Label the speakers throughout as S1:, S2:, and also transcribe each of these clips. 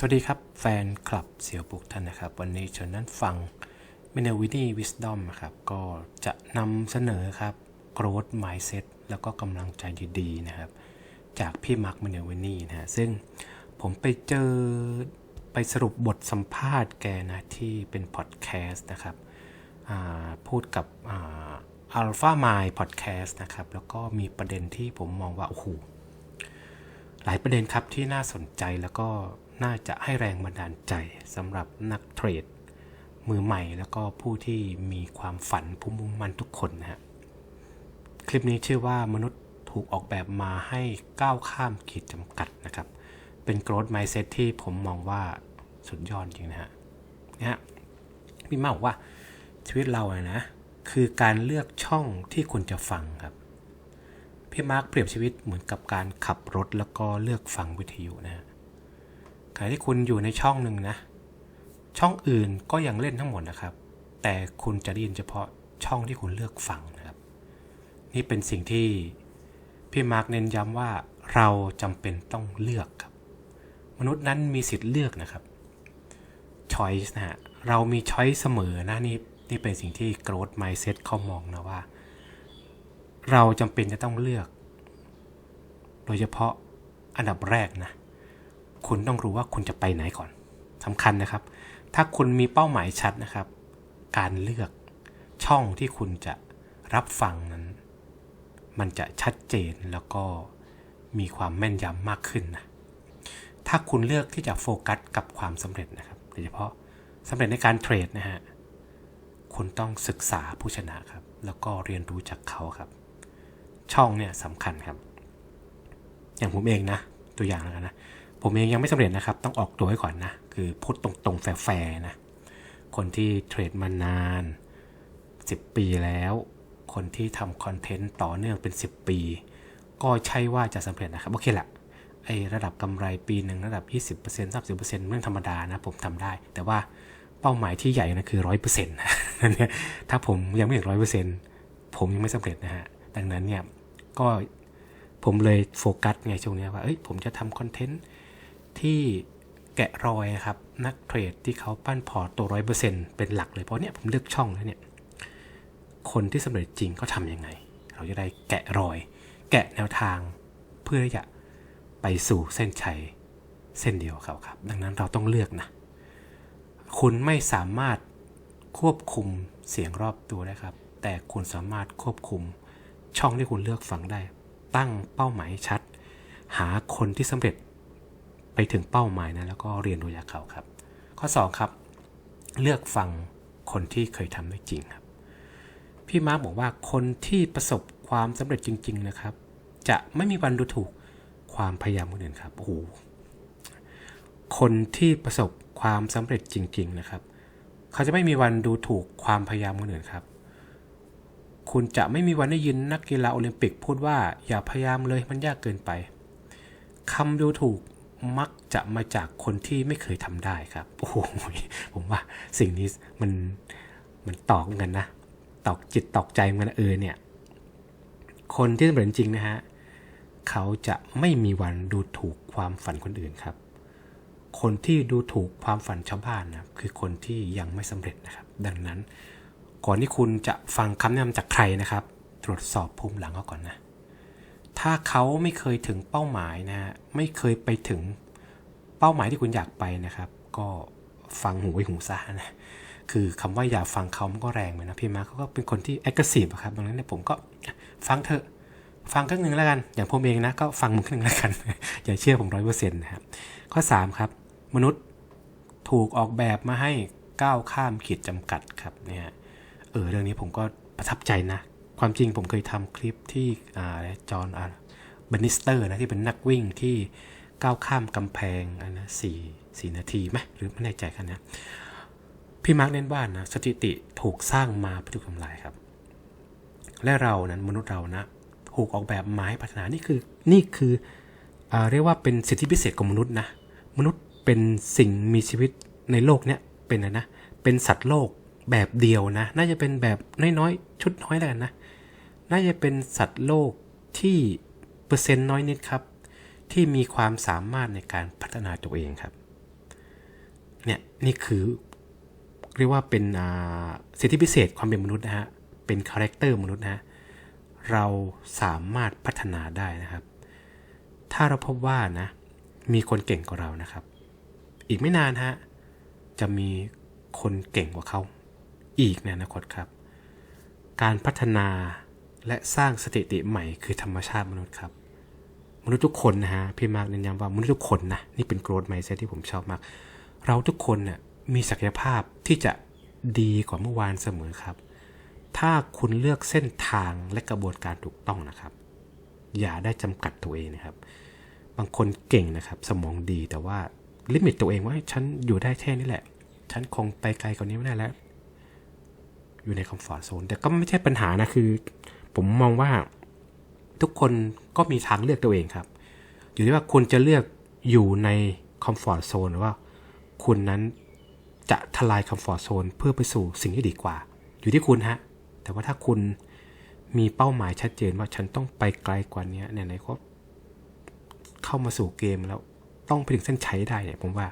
S1: สวัสดีครับ แฟนคลับเสี่ยวบุกท่านนะครับ วันนี้เชิญนั้นฟัง m i n e w i n i Wisdom นะครับ ก็จะนำเสนอครับ growth mindset แล้วก็กำลังใจดีๆนะครับ จากพี่มาร์คมินเนวินี่นะฮะซึ่งผมไปเจอไปสรุปบทสัมภาษณ์แกนะที่เป็นพอดแคสต์นะครับพูดกับอัลฟาไมล์พอดแคสต์นะครับ แล้วก็มีประเด็นที่ผมมองว่าโอ้โหหลายประเด็นครับที่น่าสนใจแล้วก็ น่าจะให้แรงบันดาลใจสำหรับนักเทรด มือใหม่แล้วก็ผู้ที่มีความฝันผู้มุ่งมั่นทุกคนนะฮะคลิปนี้ชื่อว่ามนุษย์ถูกออกแบบมาให้ก้าวข้ามขีดจำกัดนะครับ เป็น growth mindset ที่ผมมองว่าสุดยอดจริงนะฮะนะฮะพี่มาบอกว่าชีวิตเราอะนะคือการเลือกช่องที่คุณจะฟังครับ พี่มาร์คเปรียบชีวิตเหมือนกับการขับรถแล้วก็เลือกฟังวิทยุนะฮะ ขณะที่คุณอยู่ในช่องหนึ่งนะ ช่องอื่นก็ยังเล่นทั้งหมดนะครับ แต่คุณจะได้ยินเฉพาะช่องที่คุณเลือกฟังนะครับ นี่เป็นสิ่งที่พี่มาร์กเน้นย้ำว่าเราจำเป็นต้องเลือกครับ มนุษย์นั้นมีสิทธิ์เลือกนะครับ choice นะฮะเรามี choice เสมอนะนี่นี่เป็นสิ่งที่ growth mindset เขามองนะว่า เราจำเป็นจะต้องเลือก โดยเฉพาะอันดับแรกนะ คุณต้องรู้ว่าคุณจะไปไหนก่อนสำคัญนะครับ ถ้าคุณมีเป้าหมายชัดนะครับ การเลือกช่องที่คุณจะรับฟังนั้น มันจะชัดเจนแล้วก็มีความแม่นยำมากขึ้นนะ ถ้าคุณเลือกที่จะโฟกัสกับความสำเร็จนะครับโดยเฉพาะสำเร็จในการเทรดนะฮะ คุณต้องศึกษาผู้ชนะครับ แล้วก็เรียนรู้จากเขาครับ ช่องเนี่ยสำคัญครับ อย่างผมเองนะ ตัวอย่างแล้วกันนะ ผมเองยังไม่สำเร็จนะครับ ต้องออกตัวไว้ก่อนนะ คือพูดตรงๆแฟร์ๆนะ คนที่เทรดมานาน 10 ปีแล้ว คนที่ทำคอนเทนต์ต่อเนื่องเป็น 10 ปี ก็ใช่ว่าจะสำเร็จนะครับ โอเคละไอระดับกำไรปีหนึ่งระดับ 20% 30%เรื่องธรรมดานะ ผมทำได้ แต่ว่าเป้าหมายที่ใหญ่นะคือ 100%นั่นเนี่ยถ้าผมยังไม่ถึง100%ผมยังไม่สำเร็จนะฮะ ดังนั้นเนี่ยก็ผมเลยโฟกัสไงช่วงนี้ว่า เอ้ยผมจะทำคอนเทนต์ ที่แกะรอยนะครับ นักเทรดที่เขาปั้นพอร์ตตัวร้อยเปอร์เซ็นต์เป็นหลักเลยเพราะเนี่ยผมเลือกช่องแล้วเนี่ยคนที่สำเร็จจริงเขาทำยังไง เราจะได้แกะรอย แกะแนวทางเพื่อที่จะไปสู่เส้นชัยเส้นเดียวเขาครับ ดังนั้นเราต้องเลือกนะ คุณไม่สามารถควบคุมเสียงรอบตัวได้ครับ แต่คุณสามารถควบคุมช่องที่คุณเลือกฟังได้ ตั้งเป้าหมายชัด หาคนที่สำเร็จ ไปถึงเป้าหมายนะแล้วก็เรียนรู้จากเขาครับ ข้อ 2 ครับ เลือกฟังคนที่เคยทำได้จริงครับ พี่มาร์กบอกว่าคนที่ประสบความสำเร็จจริง ๆ นะครับ จะไม่มีวันดูถูกความพยายามคนอื่นครับโอ้โหคนที่ประสบความสำเร็จจริง ๆ นะครับ เขาจะไม่มีวันดูถูกความพยายามคนอื่นครับ คุณจะไม่มีวันได้ยินนักกีฬาโอลิมปิกพูดว่าอย่าพยายามเลยมันยากเกินไปคำดูถูก มักจะมาจากคนที่ไม่เคยทำได้ครับ โอ้โหผมว่าสิ่งนี้มันมันตอกกันนะ ตอกจิตตอกใจมันเออเนี่ย คนที่สำเร็จจริงนะฮะเขาจะไม่มีวันดูถูกความฝันคนอื่นครับ คนที่ดูถูกความฝันชาวบ้านนะคือคนที่ยังไม่สำเร็จนะครับ ดังนั้น ก่อนที่คุณจะฟังคำแนะนำจากใครนะครับ ตรวจสอบภูมิหลังเขาก่อนนะ ถ้าเขาไม่เคยถึงเป้าหมายนะฮะไม่เคยไปถึงเป้าหมายที่คุณอยากไปนะครับ ก็ฟังหูไว้หูซะนะคือคำว่าอย่าฟังเขามันก็แรงเหมือนนะพี่มาร์คเขาก็เป็นคนที่ aggressive อะครับดังนั้นเนี่ยผมก็ฟังเถอะฟังครึ่งหนึ่งแล้วกัน อย่างผมเองนะก็ฟังมึงครึ่งหนึ่งแล้วกัน อย่าเชื่อผมร้อยเปอร์เซ็นต์นะครับข้อ 3 ครับ มนุษย์ถูกออกแบบมาให้ก้าวข้ามขีดจำกัดครับเนี่ยเออเรื่องนี้ผมก็ประทับใจนะ ความจริงผมเคยทำคลิปที่จอห์นอาบันนิสเตอร์นะที่เป็นนักวิ่งที่ก้าวข้ามกำแพงอันนะสี่สี่นาทีไหมหรือไม่แน่ใจกันนะพี่มาร์กเน้นว่านะสถิติถูกสร้างมาเพื่อถูกทำลายครับ และเรานั้นมนุษย์เรานะถูกออกแบบมาให้พัฒนานี่คือนี่คืออเรียกว่าเป็นสิทธิพิเศษของมนุษย์นะมนุษย์เป็นสิ่งมีชีวิตในโลกเนี้ยเป็นอะนะเป็นสัตว์โลก แบบเดียวนะ น่าจะเป็นแบบน้อยๆ ชุดน้อยแล้วกันนะ น่าจะเป็นสัตว์โลกที่เปอร์เซ็นต์น้อยนิดครับ ที่มีความสามารถในการพัฒนาตัวเองครับ เนี่ยนี่คือเรียกว่าเป็นสิทธิพิเศษความเป็นมนุษย์นะฮะ เป็นคาแรคเตอร์มนุษย์นะ เราสามารถพัฒนาได้นะครับ ถ้าเราพบว่านะ มีคนเก่งกว่าเรานะครับ อีกไม่นานฮะ จะมีคนเก่งกว่าเขา อีกในอนาคตครับ การพัฒนาและสร้างสถิติใหม่คือธรรมชาติมนุษย์ครับ มนุษย์ทุกคนนะฮะพี่มาร์กเน้นย้ำว่ามนุษย์ทุกคนนะนี่เป็น growth mindset ที่ผมชอบมาก เราทุกคนเนี่ยมีศักยภาพที่จะดีกว่าเมื่อวานเสมอครับ ถ้าคุณเลือกเส้นทางและกระบวนการถูกต้องนะครับ อย่าได้จำกัดตัวเองนะครับ บางคนเก่งนะครับ สมองดีแต่ว่าลิมิตตัวเองว่าฉันอยู่ได้แค่นี้แหละ ฉันคงไปไกลกว่านี้ไม่ได้แล้ว อยู่ในคอมฟอร์ทโซนแต่ก็ไม่ใช่ปัญหานะคือ ผมมองว่าทุกคนก็มีทางเลือกตัวเองครับ อยู่ที่ว่าคุณจะเลือกอยู่ในคอมฟอร์ทโซนหรือว่าคุณนั้นจะทลายคอมฟอร์ทโซนเพื่อไปสู่สิ่งที่ดีกว่า อยู่ที่คุณฮะ แต่ว่าถ้าคุณมีเป้าหมายชัดเจนว่าฉันต้องไปไกลกว่านี้เนี่ยไหนๆก็เข้ามาสู่เกมแล้วต้องไปถึงเส้นชัยได้เนี่ยผมว่า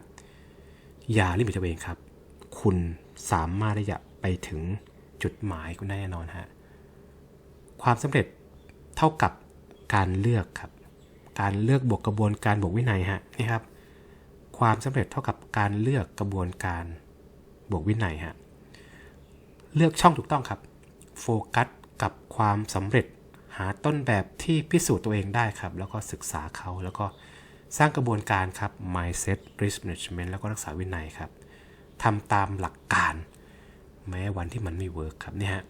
S1: อย่าลิมิตตัวเองครับ คุณสามารถที่จะไปถึง จุดหมายคุณได้แน่นอนฮะความสำเร็จเท่ากับการเลือกครับ การเลือกบวกกระบวนการบวกวินัยฮะนี่ครับ ความสำเร็จเท่ากับการเลือกกระบวนการบวกวินัยฮะเลือกช่องถูกต้องครับ โฟกัสกับความสำเร็จหาต้นแบบที่พิสูจน์ตัวเองได้ครับ แล้วก็ศึกษาเขาแล้วก็สร้างกระบวนการครับ mindset risk management แล้วก็รักษาวินัยครับทำตามหลักการ แม้วันที่มันไม่เวิร์กครับเนี่ยฮะ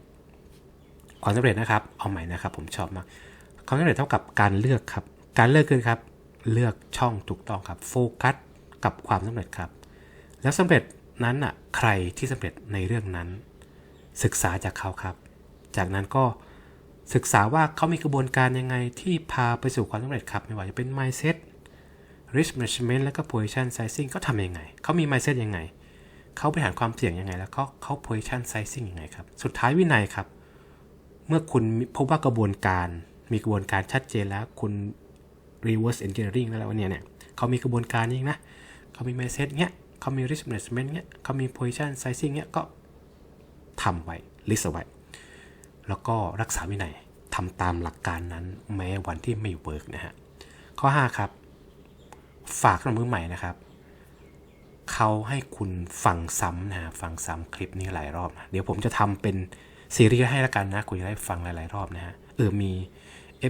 S1: ความสำเร็จนะครับ เอาใหม่นะครับ ผมชอบมากความสำเร็จเท่ากับการเลือกครับ การเลือกคือครับ เลือกช่องถูกต้องครับ โฟกัสกับความสำเร็จครับ แล้วสำเร็จนั้นอะใครที่สำเร็จในเรื่องนั้น ศึกษาจากเขาครับ จากนั้นก็ศึกษาว่าเขามีกระบวนการยังไงที่พาไปสู่ความสำเร็จครับ ไม่ว่าจะเป็น mindset risk management แล้วก็ position sizing ก็ทำยังไง เขามี mindset ยังไง เขาบริหารความเสี่ยงยังไง แล้วก็เขา position sizing ยังไงครับ สุดท้ายวินัยครับ เมื่อคุณพบว่ากระบวนการมีกระบวนการชัดเจนแล้ว คุณ reverse engineering แล้วเนี่ยเนี่ยเขามีกระบวนการนี้นะเขามี mindset เงี้ยเขามี risk management เงี้ยเขามี position sizing เงี้ยก็ทำไว้ list เอาไว้ แล้วก็รักษาวินัยทำตามหลักการนั้นแม้วันที่ไม่เวิร์กนะฮะข้อ 5 ครับ ฝากสำหรับมือใหม่นะครับ เขาให้คุณฟังซ้ำนะฟังซ้ำคลิปนี้หลายรอบนะเดี๋ยวผมจะทำเป็นซีรีส์ให้ละกันนะ คุณจะได้ฟังหลาย ๆ รอบนะฮะเออมี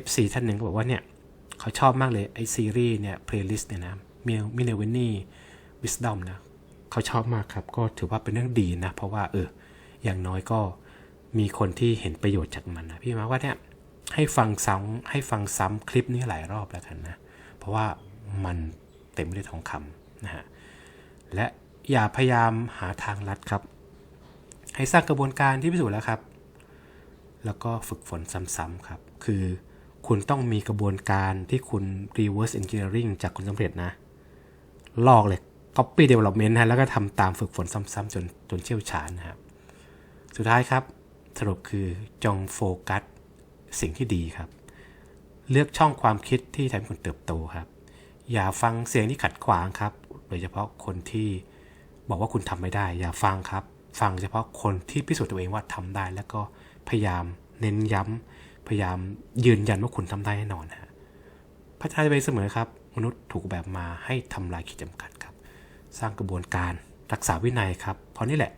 S1: FC ท่านหนึ่งก็บอกว่าเนี่ยเขาชอบมากเลยไอซีรีส์เนี่ยเพลย์ลิสต์เนี่ยนะมิมิเนวินนี่วิสดอมนะเขาชอบมากครับ ก็ถือว่าเป็นเรื่องดีนะ เพราะว่าเอออย่างน้อยก็มีคนที่เห็นประโยชน์จากมันนะพี่มาว่าเนี่ยให้ฟังซ้ำให้ฟังซ้ำคลิปนี้หลายรอบแล้วกันนะ เพราะว่ามันเต็มไปด้วยทองคำนะฮะ และอย่าพยายามหาทางลัดครับ ให้สร้างกระบวนการที่พิสูจน์แล้วครับ แล้วก็ฝึกฝนซ้ำๆครับ คือคุณต้องมีกระบวนการที่คุณ reverse engineering จากคนสำเร็จนะ ลอกเลย copy development นะแล้วก็ทำตามฝึกฝนซ้ำๆจนจนเชี่ยวชาญนะครับ สุดท้ายครับ สรุปคือจงโฟกัสสิ่งที่ดีครับ เลือกช่องความคิดที่ทำให้คุณเติบโตครับ อย่าฟังเสียงที่ขัดขวางครับ โดยเฉพาะคนที่บอกว่าคุณทำไม่ได้ อย่าฟังครับ ฟังเฉพาะคนที่พิสูจน์ตัวเองว่าทำได้ แล้วก็พยายามเน้นย้ำพยายามยืนยันว่าคุณทำได้แน่นอนฮะพัฒนาไปเสมอครับ มนุษย์ถูกแบบมาให้ทำลายขีดจำกัดครับ สร้างกระบวนการรักษาวินัยครับ เพราะนี่แหละ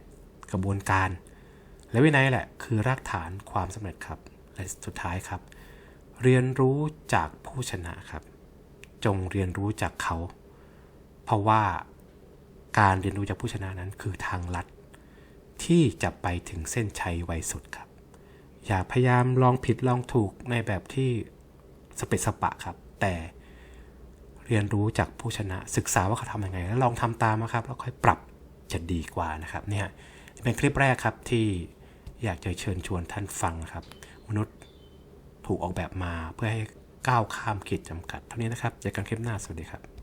S1: กระบวนการ และวินัยแหละคือรากฐานความสำเร็จครับและสุดท้ายครับ เรียนรู้จากผู้ชนะครับ จงเรียนรู้จากเขา เพราะว่าการเรียนรู้จากผู้ชนะนั้นคือทางลัด ที่จะไปถึงเส้นชัยไวสุดครับ อย่าพยายามลองผิดลองถูกในแบบที่สเปสปะครับ แต่เรียนรู้จากผู้ชนะศึกษาว่าเขาทำยังไง แล้วลองทำตามนะครับ แล้วค่อยปรับจะดีกว่านะครับเนี่ยเป็นคลิปแรกครับที่อยากจะเชิญชวนท่านฟังครับ มนุษย์ถูกออกแบบมาเพื่อให้ก้าวข้ามขีดจำกัด เท่านี้นะครับเจอกันคลิปหน้าสวัสดีครับ